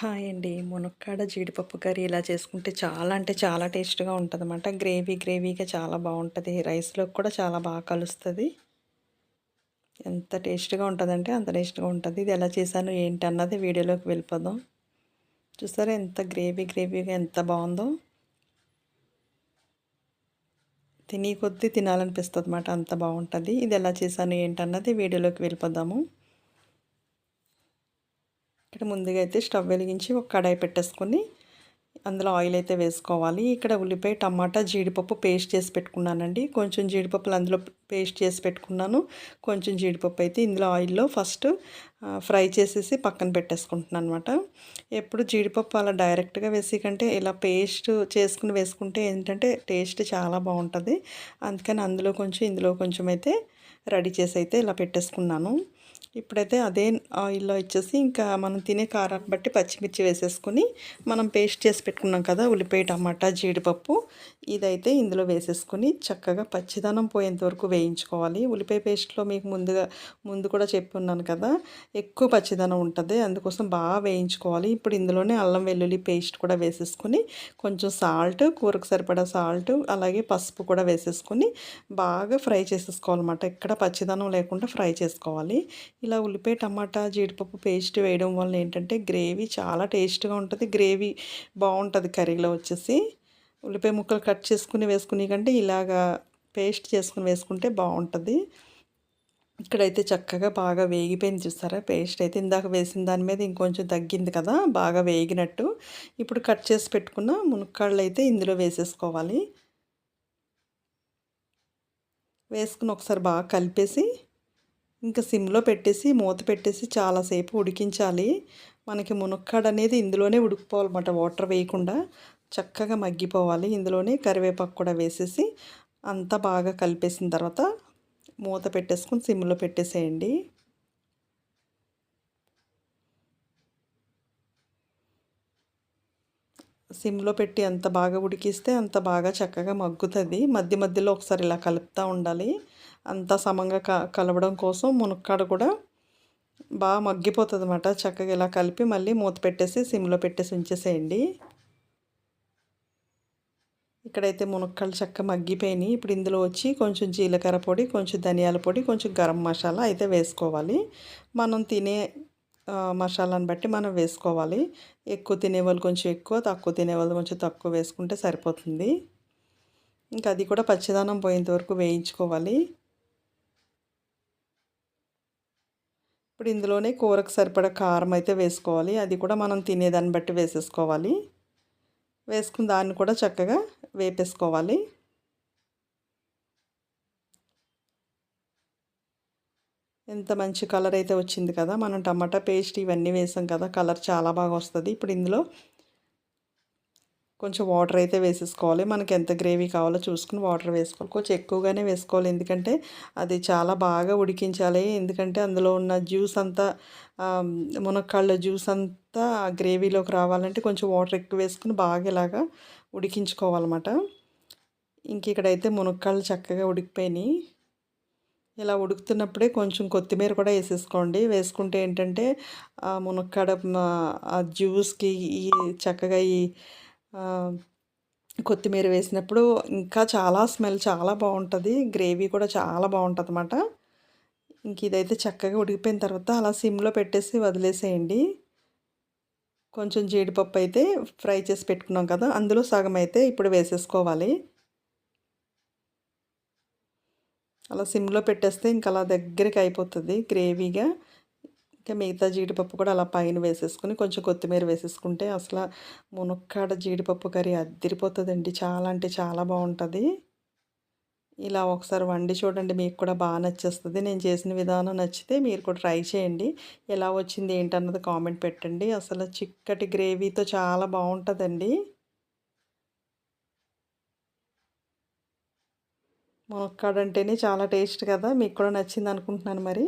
Hi అండి. మునక్కాడ జీడిపప్పు curry ఇలా చేసుకుంటే చాలా అంటే చాలా టేస్ట్గా ఉంటుంది అన్నమాట గ్రేవీ గ్రేవీగా చాలా బాగుంటుంది. రైస్లోకి కూడా చాలా బాగా కలుస్తుంది. ఎంత టేస్ట్గా ఉంటుందంటే అంత టేస్ట్గా ఉంటుంది. ఇది ఎలా చేశాను ఏంటి అన్నది వీడియోలోకి వెళ్ళిపోదాం. చూసారా ఎంత గ్రేవీ గ్రేవీగా ఎంత బాగుందో? తిని కొద్దీ తినాలనిపిస్తుంది అన్నమాట అంత బాగుంటుంది. ఇది ఎలా చేశాను ఏంటన్నది వీడియోలోకి వెళ్ళిపోదాము. ఇక్కడ ముందుగా అయితే స్టవ్ వెలిగించి ఒక కడాయి పెట్టేసుకొని అందులో ఆయిల్ అయితే వేసుకోవాలి. ఇక్కడ ఉల్లిపాయ టమాటా జీడిపప్పు పేస్ట్ చేసి పెట్టుకున్నానండి. కొంచెం జీడిపప్పులు అందులో పేస్ట్ చేసి పెట్టుకున్నాను. కొంచెం జీడిపప్పు అయితే ఇందులో ఆయిల్లో ఫస్ట్ ఫ్రై చేసేసి పక్కన పెట్టేసుకుంటున్నాను అనమాట ఎప్పుడు జీడిపప్పు అలా డైరెక్ట్గా వేసి కంటే ఇలా పేస్ట్ చేసుకుని వేసుకుంటే ఏంటంటే టేస్ట్ చాలా బాగుంటుంది. అందుకని అందులో కొంచెం ఇందులో కొంచెం అయితే రెడీ చేసి అయితే ఇలా పెట్టేసుకున్నాను. ఇప్పుడైతే అదే ఆయిల్లో ఇచ్చేసి ఇంకా మనం తినే కారాన్ని బట్టి పచ్చిమిర్చి వేసేసుకొని మనం పేస్ట్ చేసి పెట్టుకున్నాం కదా ఉల్లిపాయ టమాటా జీడిపప్పు ఇదైతే ఇందులో వేసేసుకొని చక్కగా పచ్చిదనం పోయేంత వరకు వేయించుకోవాలి. ఉల్లిపాయ పేస్ట్లో మీకు ముందుగా ముందు కూడా ఉన్నాను కదా ఎక్కువ పచ్చిదనం ఉంటుంది అందుకోసం బాగా వేయించుకోవాలి. ఇప్పుడు ఇందులోనే అల్లం వెల్లుల్లి పేస్ట్ కూడా వేసేసుకుని కొంచెం సాల్ట్ కూరకు సరిపడా సాల్ట్ అలాగే పసుపు కూడా వేసేసుకొని బాగా ఫ్రై చేసేసుకోవాలన్నమాట. ఎక్కడ పచ్చిదనం లేకుండా ఫ్రై చేసుకోవాలి. ఇలా ఉల్లిపాయ టమాటా జీడిపప్పు పేస్ట్ వేయడం వల్ల ఏంటంటే గ్రేవీ చాలా టేస్ట్గా ఉంటుంది. గ్రేవీ బాగుంటుంది కర్రీలో వచ్చేసి. ఉల్లిపాయ ముక్కలు కట్ చేసుకుని వేసుకుని కంటే ఇలాగా పేస్ట్ చేసుకుని వేసుకుంటే బాగుంటుంది. ఇక్కడైతే చక్కగా బాగా వేగిపోయింది చూస్తారా పేస్ట్ అయితే ఇందాక వేసిన దాని మీద ఇంకొంచెం తగ్గింది కదా బాగా వేగినట్టు. ఇప్పుడు కట్ చేసి పెట్టుకున్న మునక్కాళ్ళు అయితే ఇందులో వేసేసుకోవాలి. వేసుకుని ఒకసారి బాగా కలిపేసి ఇంకా సిమ్లో పెట్టేసి మూత పెట్టేసి చాలాసేపు ఉడికించాలి. మనకి మునక్కాడ అనేది ఇందులోనే ఉడికిపోవాలన్నమాట వాటర్ వేయకుండా. చక్కగా మగ్గిపోవాలి. ఇందులోనే కరివేపాకు కూడా వేసేసి అంతా బాగా కలిపేసిన తర్వాత మూత పెట్టేసుకొని సిమ్లో పెట్టేసేయండి. సిమ్లో పెట్టి అంత బాగా ఉడికిస్తే అంత బాగా చక్కగా మగ్గుతుంది. మధ్య మధ్యలో ఒకసారి ఇలా కలుపుతూ ఉండాలి. అంతా సమంగా క కలవడం కోసం మునక్కాడ కూడా బాగా మగ్గిపోతుంది అనమాట చక్కగా ఇలా కలిపి మళ్ళీ మూత పెట్టేసి సిమ్లో పెట్టేసి ఉంచేసేయండి. ఇక్కడైతే మునక్కాడలు చక్కగా మగ్గిపోయినాయి. ఇప్పుడు ఇందులో వచ్చి కొంచెం జీలకర్ర పొడి కొంచెం ధనియాల పొడి కొంచెం గరం మసాలా అయితే వేసుకోవాలి. మనం తినే మసాలాను బట్టి మనం వేసుకోవాలి. ఎక్కువ తినేవాళ్ళు కొంచెం ఎక్కువ తక్కువ తినేవాళ్ళు కొంచెం తక్కువ వేసుకుంటే సరిపోతుంది. ఇంకా అది కూడా పచ్చిదానం పోయేంత వరకు వేయించుకోవాలి. ఇప్పుడు ఇందులోనే కూరకు సరిపడా కారం అయితే వేసుకోవాలి. అది కూడా మనం తినేదాన్ని బట్టి వేసేసుకోవాలి. వేసుకున్న దాన్ని కూడా చక్కగా వేపేసుకోవాలి. ఎంత మంచి కలర్ అయితే వచ్చింది కదా. మనం టమాటా పేస్ట్ ఇవన్నీ వేసాం కదా. కలర్ చాలా బాగా వస్తుంది. ఇప్పుడు ఇందులో కొంచెం వాటర్ అయితే వేసేసుకోవాలి. మనకి ఎంత గ్రేవీ కావాలో చూసుకుని వాటర్ వేసుకోవాలి. కొంచెం ఎక్కువగానే వేసుకోవాలి. ఎందుకంటే అది చాలా బాగా ఉడికించాలి. ఎందుకంటే అందులో ఉన్న జ్యూస్ అంతా మునక్కాళ్ళ జ్యూస్ అంతా ఆ గ్రేవీలోకి రావాలంటే కొంచెం వాటర్ ఎక్కువ వేసుకుని బాగా ఇలాగా ఉడికించుకోవాలన్నమాట. ఇంక ఇక్కడైతే మునక్కాళ్ళు చక్కగా ఉడికిపోయినాయి. ఇలా ఉడుకుతున్నప్పుడే కొంచెం కొత్తిమీర కూడా వేసేసుకోండి. వేసుకుంటే ఏంటంటే మునక్కాడ ఆ జ్యూస్కి ఈ చక్కగా ఈ కొత్తిమీర వేసినప్పుడు ఇంకా చాలా స్మెల్ చాలా బాగుంటుంది. గ్రేవీ కూడా చాలా బాగుంటుంది అన్నమాట ఇంక ఇదైతే చక్కగా ఉడికిపోయిన తర్వాత అలా సిమ్లో పెట్టేసి వదిలేసేయండి. కొంచెం జీడిపప్పు అయితే ఫ్రై చేసి పెట్టుకున్నాం కదా అందులో సగం అయితే ఇప్పుడు వేసేసుకోవాలి. అలా సిమ్లో పెట్టేస్తే ఇంకా అలా దగ్గరికి అయిపోతుంది గ్రేవీగా. ఇంకా మిగతా జీడిపప్పు కూడా అలా పైన వేసేసుకుని కొంచెం కొత్తిమీర వేసేసుకుంటే అసలు మునక్కాడ జీడిపప్పు కర్రీ అద్దరిపోతుందండి చాలా అంటే చాలా బాగుంటుంది. ఇలా ఒకసారి వండి చూడండి మీకు కూడా బాగా నచ్చేస్తుంది. నేను చేసిన విధానం నచ్చితే మీరు కూడా ట్రై చేయండి. ఎలా వచ్చింది ఏంటన్నది కామెంట్ పెట్టండి. అసలు చిక్కటి గ్రేవీతో చాలా బాగుంటుందండి. మునక్కాడ అంటేనే చాలా టేస్ట్ కదా. మీకు కూడా నచ్చింది అనుకుంటున్నాను మరి.